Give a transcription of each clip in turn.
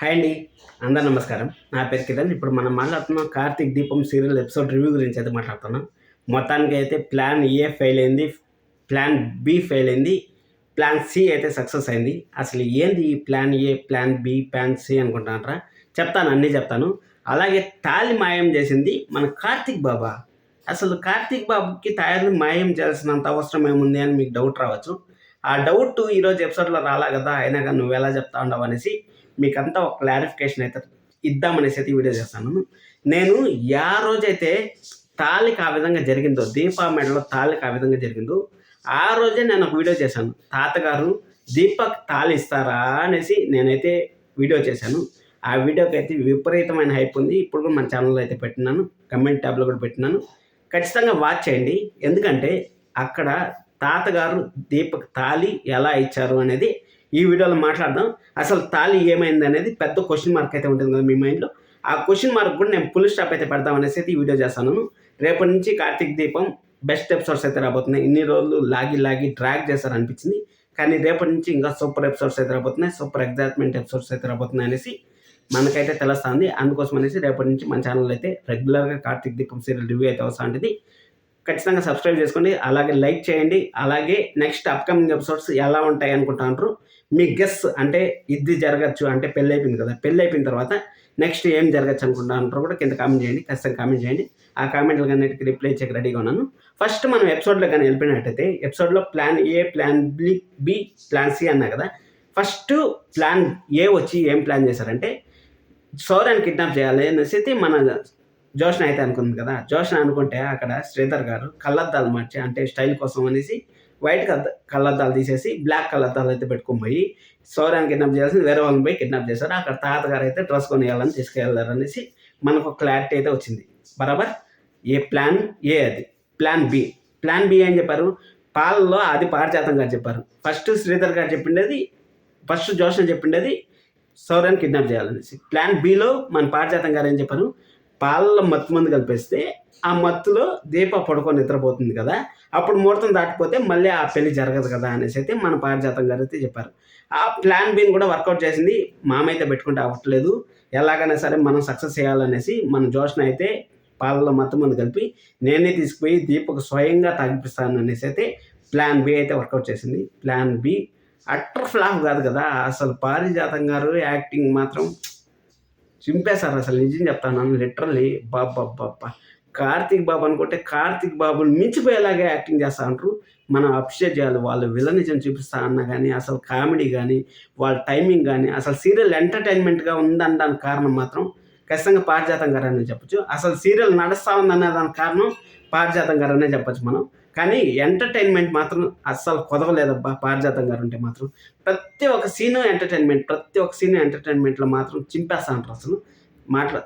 Hi అండి. అందరు నమస్కారం. నా పేరు కిరణ్. ఇప్పుడు మనం మాట్లాడుతున్నాం కార్తీక్ దీపం సీరియల్ ఎపిసోడ్ రివ్యూ గురించి అయితే మాట్లాడుతున్నాం. మొత్తానికి అయితే ప్లాన్ ఏ ఫెయిల్ అయింది ప్లాన్ బి ఫెయిల్ అయింది ప్లాన్ సి అయితే సక్సెస్ అయింది. అసలు ఏంది ఈ plan A plan B plan C అనుకుంటున్నారా? చెప్తాను అన్నీ చెప్తాను. అలాగే తాలి మాయం చేసింది మన కార్తీక్ బాబా. అసలు కార్తీక్ బాబుకి తయారు మాయం చేయాల్సినంత అవసరం ఏముంది అని మీకు డౌట్ రావచ్చు. ఆ డౌట్ ఈరోజు ఎపిసోడ్లో రాలా కదా? అయినా కానీ నువ్వు ఎలా చెప్తా ఉండవు అనేసి మీకంతా ఒక క్లారిఫికేషన్ అయితే ఇద్దామనేసి అయితే వీడియో చేస్తాను. నేను యా రోజైతే తాళికి ఆ విధంగా జరిగిందో దీపా మెడలో తాళికి ఆ విధంగా జరిగిందో ఆ రోజే నేను ఒక వీడియో చేశాను. తాతగారు దీపక్ తాళి ఇస్తారా అనేసి నేనైతే వీడియో చేశాను. ఆ వీడియోకి అయితే విపరీతమైన హైప్ ఉంది. ఇప్పుడు కూడా మన ఛానల్లో అయితే పెట్టినాను. కమెంట్ ట్యాబ్లో కూడా పెట్టినాను. ఖచ్చితంగా వాచ్ చేయండి. ఎందుకంటే అక్కడ తాతగారు దీపక్ తాళి ఎలా ఇచ్చారు అనేది ఈ వీడియోలో మాట్లాడదాం. అసలు తాళి ఏమైంది అనేది పెద్ద క్వశ్చన్ మార్క్ అయితే ఉంటుంది కదా మీ మైండ్లో ఆ క్వశ్చన్ మార్క్ కూడా నేను ఫుల్ స్టాప్ అయితే పెడదాం అనేసి అయితే ఈ వీడియో చేస్తాను. రేపటి నుంచి కార్తీక్ దీపం బెస్ట్ ఎపిసోడ్స్ అయితే రాబోతున్నాయి. ఇన్ని రోజులు లాగి లాగి డ్రాగ్ చేశారు అనిపించింది కానీ రేపటి నుంచి ఇంకా సూపర్ ఎపిసోడ్స్ అయితే రాబోతున్నాయి. సూపర్ ఎగ్జాట్మెంట్ ఎపిసోడ్స్ అయితే రాబోతున్నాయి అనేసి మనకైతే తెలుస్తుంది. అందుకోసం అనేసి రేపటి నుంచి మన ఛానల్ అయితే రెగ్యులర్గా కార్తీక్ దీపం సీరియల్ రివ్యూ అయితే వస్తుంది ఖచ్చితంగా సబ్స్క్రైబ్ చేసుకోండి. అలాగే లైక్ చేయండి. అలాగే నెక్స్ట్ అప్కమింగ్ ఎపిసోడ్స్ ఎలా ఉంటాయి అనుకుంటున్నారు మీ గెస్ అంటే ఇది జరగచ్చు అంటే పెళ్ళి అయిపోయింది కదా. పెళ్ళి అయిపోయిన తర్వాత నెక్స్ట్ ఏం జరగచ్చు అనుకుంటున్నారు కూడా కింద కామెంట్ చేయండి. ఖచ్చితంగా కామెంట్ చేయండి. ఆ కామెంట్లు అన్నిటికి రిప్లై చేయక రెడీగా ఉన్నాను. ఫస్ట్ మనం ఎపిసోడ్లో కానీ వెళ్ళిపోయినట్టయితే ఎపిసోడ్లో plan A plan B B plan C అన్నా కదా. ఫస్ట్ ప్లాన్ ఏ వచ్చి ఏం ప్లాన్ చేశారంటే సౌరాన్ని కిడ్నాప్ చేయాలి అనేసి అయితే మన జోష్న అయితే అనుకుంది కదా. జోష్న అనుకుంటే అక్కడ శ్రీధర్ గారు కళ్ళద్దాలు మార్చి అంటే స్టైల్ కోసం అనేసి వైట్ కద్ద కళ్ళద్దాలు తీసేసి బ్లాక్ కళ్ళద్దాలు అయితే పెట్టుకొని పోయి సౌరాన్ని కిడ్నాప్ చేయాల్సింది వేరే వాళ్ళని పోయి కిడ్నాప్ చేశారు. అక్కడ తాతగారు అయితే డ్రెస్ కొని వెళ్ళాలని తీసుకెళ్ళారు అనేసి మనకు క్లారిటీ అయితే వచ్చింది. బరాబర్? ఏ ప్లాన్ ఏ అది? ప్లాన్ బి ప్లాన్ బి అని చెప్పారు? పాలలో అది పారిజాతం గారు చెప్పారు. ఫస్ట్ శ్రీధర్ గారు చెప్పిండేది ఫస్ట్ జోషన్ చెప్పిండేది సౌరాన్ని కిడ్నాప్ చేయాలనేసి. ప్లాన్ బిలో మన పారిజాతం గారు ఏం చెప్పారు? పాలలో మత్తు మందు కలిపేస్తే ఆ మత్తులో దీప పడుకొని నిద్రపోతుంది కదా. అప్పుడు ముహూర్తం దాటిపోతే మళ్ళీ ఆ పెళ్ళి జరగదు కదా అనేసి అయితే మన పారిజాతం గారు అయితే చెప్పారు. ఆ ప్లాన్ బిని కూడా వర్కౌట్ చేసింది మామైతే పెట్టుకుంటే అవ్వట్లేదు. ఎలాగైనా సరే మనం సక్సెస్ చేయాలనేసి మన జోష్న అయితే పాలలో మత్తు మందు కలిపి నేనే తీసుకుపోయి దీపకు స్వయంగా తాగిపిస్తాను అనేసి అయితే ప్లాన్ బి అయితే వర్కౌట్ చేసింది. ప్లాన్ బి అట్టర్ ఫ్లాప్ కాదు కదా. అసలు పారిజాతం గారు యాక్టింగ్ మాత్రం చింపేశారు అసలు నిజం చెప్తాను లిటరల్లీ బాబ్బా కార్తీక్ బాబు అనుకుంటే కార్తీక్ బాబుని మించిపోయేలాగే యాక్టింగ్ చేస్తా అంటారు మనం అప్రిషియేట్ చేయాలి వాళ్ళు విలనిజం చూపిస్తా అన్న కానీ అసలు కామెడీ కానీ వాళ్ళ టైమింగ్ కానీ అసలు సీరియల్ ఎంటర్టైన్మెంట్గా ఉందనడానికి కారణం మాత్రం ఖచ్చితంగా పారిజాతం గారు అనే చెప్పొచ్చు. అసలు సీరియల్ నడుస్తూ ఉందనే దానికి కారణం పారిజాతం గారు అనే చెప్పొచ్చు మనం. కానీ ఎంటర్టైన్మెంట్ మాత్రం అస్సలు కొదవలేదబ్బా పారిజాతం గారు ఉంటే మాత్రం. ప్రతి ఒక్క సీను ఎంటర్టైన్మెంట్ ప్రతి ఒక్క సీను ఎంటర్టైన్మెంట్లో మాత్రం చింపేస్తా అంటారు అసలు. మాట్లా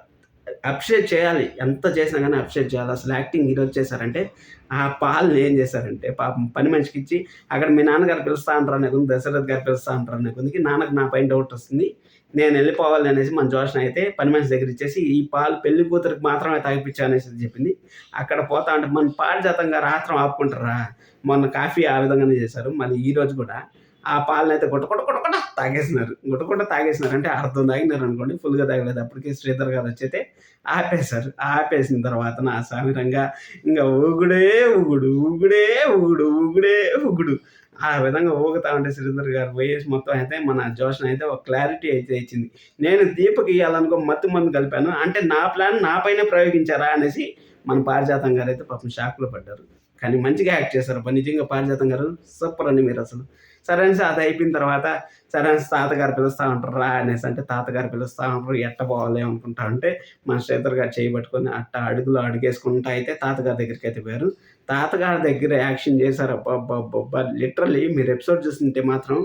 అప్రిషియేట్ చేయాలి. ఎంత చేసినా కానీ అప్రిషియేట్ చేయాలి. అసలు యాక్టింగ్ ఈరోజు చేశారంటే ఆ పాల్ని ఏం చేశారంటే పాపం పని మనిషికి ఇచ్చి అక్కడ మీ నాన్నగారు పిలుస్తా అంటారు అనే కొంది దశరథ్ గారు పిలుస్తా అంటారు అనే కొందికి నాన్నకు నా పైన డౌట్ వస్తుంది. నేను వెళ్ళిపోవాలి అనేసి మన జోషన్ అయితే పని మనిషి దగ్గర ఇచ్చేసి ఈ పాలు పెళ్ళి కూతురికి మాత్రమే తాగిపించా అనేసి చెప్పింది. అక్కడ పోతా అంటే మన పారిజాతంగా రాత్రం ఆపుకుంటారా? మొన్న కాఫీ ఆ విధంగానే చేశారు. మళ్ళీ ఈ రోజు కూడా ఆ పాలనైతే కొట్ట కొట్ట తాగేసినారు. గుట్ట తాగేసినారు. అంటే అర్థం తాగినారు అనుకోండి ఫుల్గా తాగలేదు. అప్పటికే శ్రీధర్ గారు వచ్చైతే ఆపేశారు. ఆపేసిన తర్వాత నా సామిరంగా ఇంకా ఊగుడే ఊగుడు ఊగుడే ఊగుడు ఊగుడే ఊగుడు. ఆ విధంగా ఊగుతా ఉంటే శ్రీధర్ గారు పోయేసి మొత్తం అయితే మన జోషన్ అయితే ఒక క్లారిటీ అయితే ఇచ్చింది. నేను దీపక్ ఇవ్వాలనుకో మత్తు మందు కలిపాను. అంటే నా ప్లాన్ నా పైన ప్రయోగించారా? అనేసి మన పారిజాతం గారు అయితే పాపం షాక్లో పడ్డారు. కానీ మంచిగా యాక్ట్ చేశారు. అబ్బా నిజంగా పారిజాతం గారు సూపర్ అండి మీరు అసలు. సరే అనేసి అది అయిపోయిన తర్వాత సరే అనేసి తాతగారు పిలుస్తూ ఉంటారు రా అనేసి అంటే తాతగారు పిలుస్తూ ఉంటారు. ఎట్ట పోవాలి అనుకుంటా అంటే మన శ్రీధర్ గారు చేయబట్టుకొని అట్ట అడుగులు అడుగేసుకుంటా అయితే తాతగారి దగ్గరికి అయితే పోయారు. తాతగారి దగ్గర యాక్షన్ చేశారు. అబ్బా లిటరలీ మీరు ఎపిసోడ్ చూస్తుంటే మాత్రం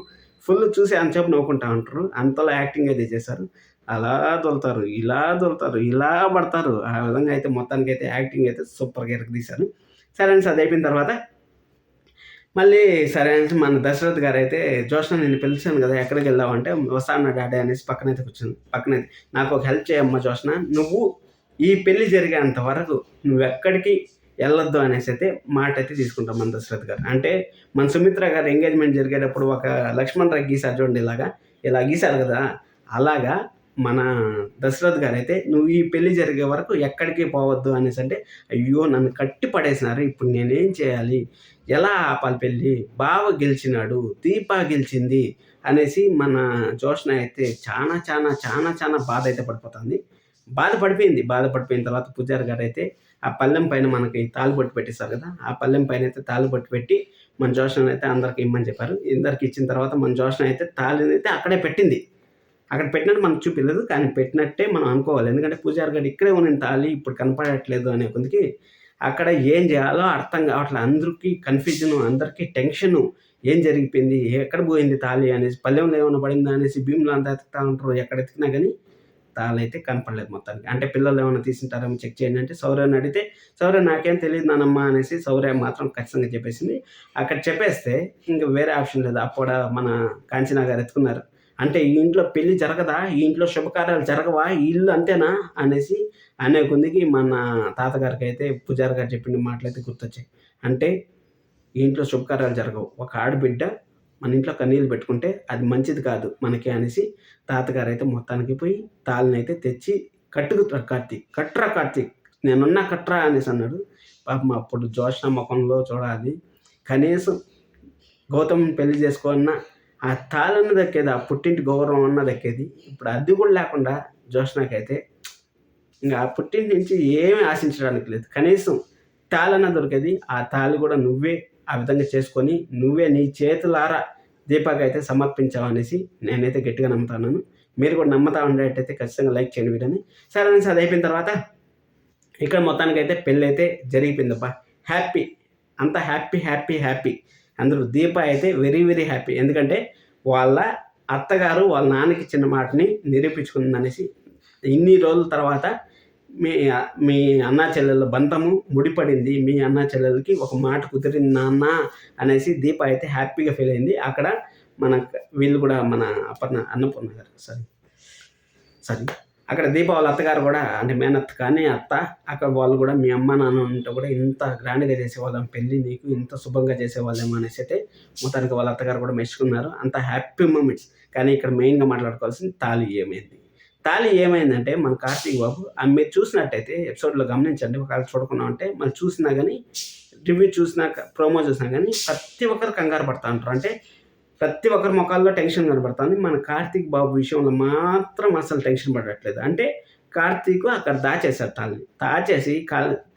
ఫుల్ చూసి అంతసేపు నవ్వుకుంటా ఉంటారు. అంతలో యాక్టింగ్ అయితే చేశారు. అలా దొలుతారు ఇలా దొలుతారు ఇలా పడతారు. ఆ విధంగా అయితే మొత్తానికి అయితే యాక్టింగ్ అయితే సూపర్గా ఎరగదీశారు తీశారు సరే అనేసి అది అయిపోయిన తర్వాత మళ్ళీ సరే అనేసి మన దశరథ్ గారు అయితే జోష్ణ నేను పిలిచాను కదా ఎక్కడికి వెళ్దామంటే వస్తాను డాడీ అనేసి పక్కనైతే కూర్చుంది. పక్కనైతే నాకు ఒక హెల్ప్ చేయమ్మా జోష్ణ నువ్వు ఈ పెళ్ళి జరిగేంత వరకు నువ్వు ఎక్కడికి వెళ్ళొద్దు అనేసి అయితే మాట అయితే తీసుకుంటాం మన దశరథ్ గారు. అంటే మన సుమిత్ర గారు ఎంగేజ్మెంట్ జరిగేటప్పుడు ఒక లక్ష్మణ్ రావు గీసారు చూడండి ఇలాగా ఇలా గీశారు కదా అలాగా మన దశరథ్ గారు అయితే నువ్వు ఈ పెళ్ళి జరిగే వరకు ఎక్కడికి పోవద్దు అనేసి అంటే అయ్యో నన్ను కట్టి పడేసినారు. ఇప్పుడు నేనేం చేయాలి? ఎలా ఆపాలి పెళ్ళి? బావ గెలిచినాడు. దీప గెలిచింది అనేసి మన జోష్న అయితే చాలా చాలా చాలా చాలా బాధ అయితే పడిపోతుంది. బాధపడిపోయింది బాధపడిపోయిన తర్వాత పూజారి గారు అయితే ఆ పల్లెం పైన మనకి తాలుబొట్టు పెట్టిస్తారు కదా ఆ పల్లెం పైన అయితే తాలుబొట్టు పెట్టి మన జోష్న అయితే అందరికి ఇమ్మని చెప్పారు. ఇందరికి ఇచ్చిన తర్వాత మన జోష్న అయితే తాళిని అయితే అక్కడే పెట్టింది. అక్కడ పెట్టినట్టు మనకు చూపించలేదు కానీ పెట్టినట్టే మనం అనుకోవాలి. ఎందుకంటే పూజారి గారు ఇక్కడే ఉన్న తాళి ఇప్పుడు కనపడట్లేదు అనే కొందికి అక్కడ ఏం చేయాలో అర్థం కావట్లేదు. అందరికీ కన్ఫ్యూజన్ అందరికీ టెన్షను ఏం జరిగిపోయింది ఎక్కడ పోయింది తాళి అనేసి పల్లెంలో ఏమైనా పడిందా అనేసి భీములు అంతా ఎత్తుతా ఉంటారు ఎక్కడ ఎత్తికినా కానీ తాళి అయితే కనపడలేదు మొత్తానికి. అంటే పిల్లలు ఏమైనా తీసింటారేమో చెక్ చేయండి అంటే సౌర్యని అడిగితే సౌర్య నాకేం తెలియదు నానమ్మ అనేసి సౌర్య మాత్రం ఖచ్చితంగా చెప్పేసింది. అక్కడ చెప్పేస్తే ఇంకా వేరే ఆప్షన్ లేదు. అప్పుడు మన కాంచనా గారు ఎత్తుకున్నారు. అంటే ఈ ఇంట్లో పెళ్ళి జరగదా? ఈ ఇంట్లో శుభకార్యాలు జరగవా? ఈ ఇల్లు అంతేనా? అనేసి అనే కొందికి మన తాతగారికి అయితే పూజారి గారు చెప్పిన మాటలైతే గుర్తొచ్చాయి. అంటే ఈ ఇంట్లో శుభకార్యాలు జరగవు. ఒక ఆడబిడ్డ మన ఇంట్లో కన్నీళ్ళు పెట్టుకుంటే అది మంచిది కాదు మనకి అనేసి తాతగారు అయితే మొత్తానికి పోయి తాళ్ళని అయితే తెచ్చి కట్టుకు కార్తీక్ కట్రా కార్తీక్ నేనున్నా కట్రా అనేసి అన్నాడు. పాపం అప్పుడు జోష్న ముఖంలో చూడాలి. కనీసం గౌతమ్ పెళ్ళి చేసుకోన్నా ఆ తాళన్న దక్కేది ఆ పుట్టింటి గౌరవం అన్న దక్కేది ఇప్పుడు అది కూడా లేకుండా జోష్నాకైతే ఇంకా ఆ పుట్టింటి నుంచి ఏమీ ఆశించడానికి లేదు. కనీసం తాళన్న దొరికేది ఆ తాళి కూడా నువ్వే ఆ విధంగా చేసుకొని నువ్వే నీ చేతులారా దీపాకి అయితే సమర్పించావనేసి నేనైతే గట్టిగా నమ్ముతాను మీరు కూడా నమ్ముతా ఉండేటైతే ఖచ్చితంగా లైక్ చేయండి వీడియోని. సరే అనేసి అది అయిపోయిన తర్వాత ఇక్కడ మొత్తానికి అయితే పెళ్ళి అయితే జరిగిపోయిందబ్బా. హ్యాపీ అంత హ్యాపీ హ్యాపీ హ్యాపీ. అందరూ దీప అయితే వెరీ వెరీ హ్యాపీ ఎందుకంటే వాళ్ళ అత్తగారు వాళ్ళ నాన్నకి ఇచ్చిన మాటని నిరూపించుకుందనేసి ఇన్ని రోజుల తర్వాత మీ మీ అన్నా చెల్లెల బంధము ముడిపడింది. మీ అన్నా చెల్లెలకి ఒక మాట కుదిరింది నాన్న అనేసి దీప అయితే హ్యాపీగా ఫీల్ అయింది. అక్కడ మన వీళ్ళు కూడా మన అపర్ణ అన్నపూర్ణ గారు. సారీ సారీ అక్కడ దీపావళి వాళ్ళ అత్తగారు కూడా అంటే మేనత్త కానీ అత్త అక్కడ వాళ్ళు కూడా మీ అమ్మ నాన్న ఉంటే కూడా ఇంత గ్రాండ్గా చేసేవాళ్ళం పెళ్ళి నీకు ఇంత శుభంగా చేసేవాళ్ళేమో అనేసి అయితే మొత్తానికి వాళ్ళ అత్తగారు కూడా మెచ్చుకున్నారు. అంత హ్యాపీ మూమెంట్స్ కానీ ఇక్కడ మెయిన్గా మాట్లాడుకోవాల్సింది తాళి ఏమైంది? తాళి ఏమైందంటే మన కార్తీక్ బాబు ఆ మీరు చూసినట్టయితే ఎపిసోడ్లో గమనించండి ఒకవేళ చూడకుండా ఉంటే మనం చూసినా కానీ రివ్యూ చూసినాక ప్రోమో చూసినా కానీ ప్రతి ఒక్కరు కంగారు పడతా ఉంటారు. అంటే ప్రతి ఒక్కరి ముఖాల్లో టెన్షన్ కనబడుతుంది. మన కార్తీక్ బాబు విషయంలో మాత్రం అసలు టెన్షన్ పడట్లేదు. అంటే కార్తీక్ అక్కడ దాచేశారు తాళిని. దాచేసి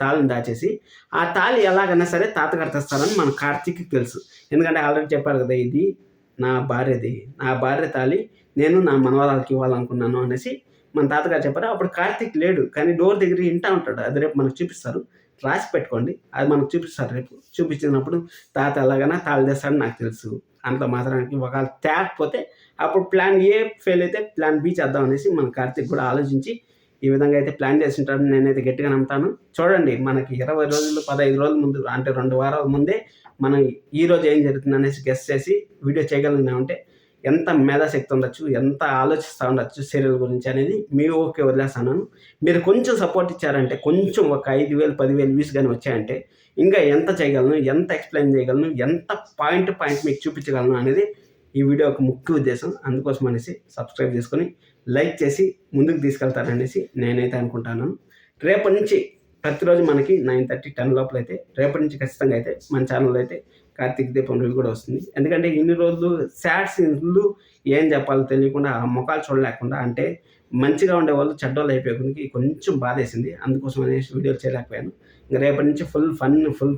తాళిని దాచేసి ఆ తాళి ఎలాగైనా సరే తాతగారు తెస్తారని మన కార్తీక్కి తెలుసు. ఎందుకంటే ఆల్రెడీ చెప్పారు కదా ఇది నా భార్యది. నా భార్య తాళి నేను నా మనవరాలకి ఇవ్వాలనుకున్నాను అనేసి మన తాతగారు చెప్పారు. అప్పుడు కార్తీక్ లేడు. కానీ డోర్ దగ్గర ఇంటా ఉంటాడు. అది రేపు మనకు చూపిస్తారు. రాసి పెట్టుకోండి. అది మనకు చూపిస్తారు రేపు. చూపించినప్పుడు తాత ఎలాగైనా తాళి చేస్తాడని నాకు తెలుసు. అంత మాత్రానికి ఒకవేళ తేకపోతే అప్పుడు ప్లాన్ ఏ ఫెయిల్ అయితే ప్లాన్ బి చేద్దాం అనేసి మన కార్తీక్ కూడా ఆలోచించి ఈ విధంగా అయితే ప్లాన్ చేసింటారని నేనైతే గట్టిగా నమ్ముతాను. చూడండి మనకి ఇరవై రోజులు పదహైదు రోజుల ముందు అంటే రెండు వారాల ముందే మనం ఈ రోజు ఏం జరుగుతుంది అనేసి గెస్ట్ చేసి వీడియో చేయగలిగినామంటే ఎంత మేధాశక్తి ఉండొచ్చు ఎంత ఆలోచిస్తూ ఉండొచ్చు సీరియల్ గురించి అనేది మీ ఓకే వదిలేస్తాను. మీరు కొంచెం సపోర్ట్ ఇచ్చారంటే కొంచెం ఒక ఐదు వేలు పదివేలు వ్యూస్ కానీ వచ్చాయంటే ఇంకా ఎంత చేయగలను ఎంత ఎక్స్ప్లెయిన్ చేయగలను ఎంత పాయింట్ పాయింట్ మీకు చూపించగలను అనేది ఈ వీడియో ఒక ముఖ్య ఉద్దేశం. అందుకోసం అనేసి సబ్స్క్రైబ్ చేసుకొని లైక్ చేసి ముందుకు తీసుకెళ్తారనేసి నేనైతే అనుకుంటాను. రేపటి నుంచి ప్రతిరోజు మనకి నైన్ థర్టీ టెన్ లోపల అయితే రేపటి నుంచి ఖచ్చితంగా అయితే మన ఛానల్లో అయితే కార్తీక్ దీపం రివ్యూ కూడా వస్తుంది. ఎందుకంటే ఇన్ని రోజులు సాడ్ సీన్లు ఏం చెప్పాలో తెలియకుండా ఆ ముఖాలు చూడలేకుండా అంటే మంచిగా ఉండేవాళ్ళు చెడ్డోళ్ళు అయిపోయేందుకు కొంచెం బాధేసింది. అందుకోసం అనేసి వీడియోలు చేయలేకపోయాను. ఇంకా రేపటి నుంచి ఫుల్ ఫన్ ఫుల్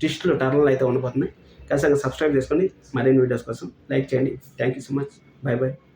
ట్విస్ట్లు టర్న్లు అయితే ఉండిపోతున్నాయి ఖచ్చితంగా సబ్స్క్రైబ్ చేసుకొని మరిన్ని వీడియోస్ కోసం లైక్ చేయండి. Thank you so much. Bye bye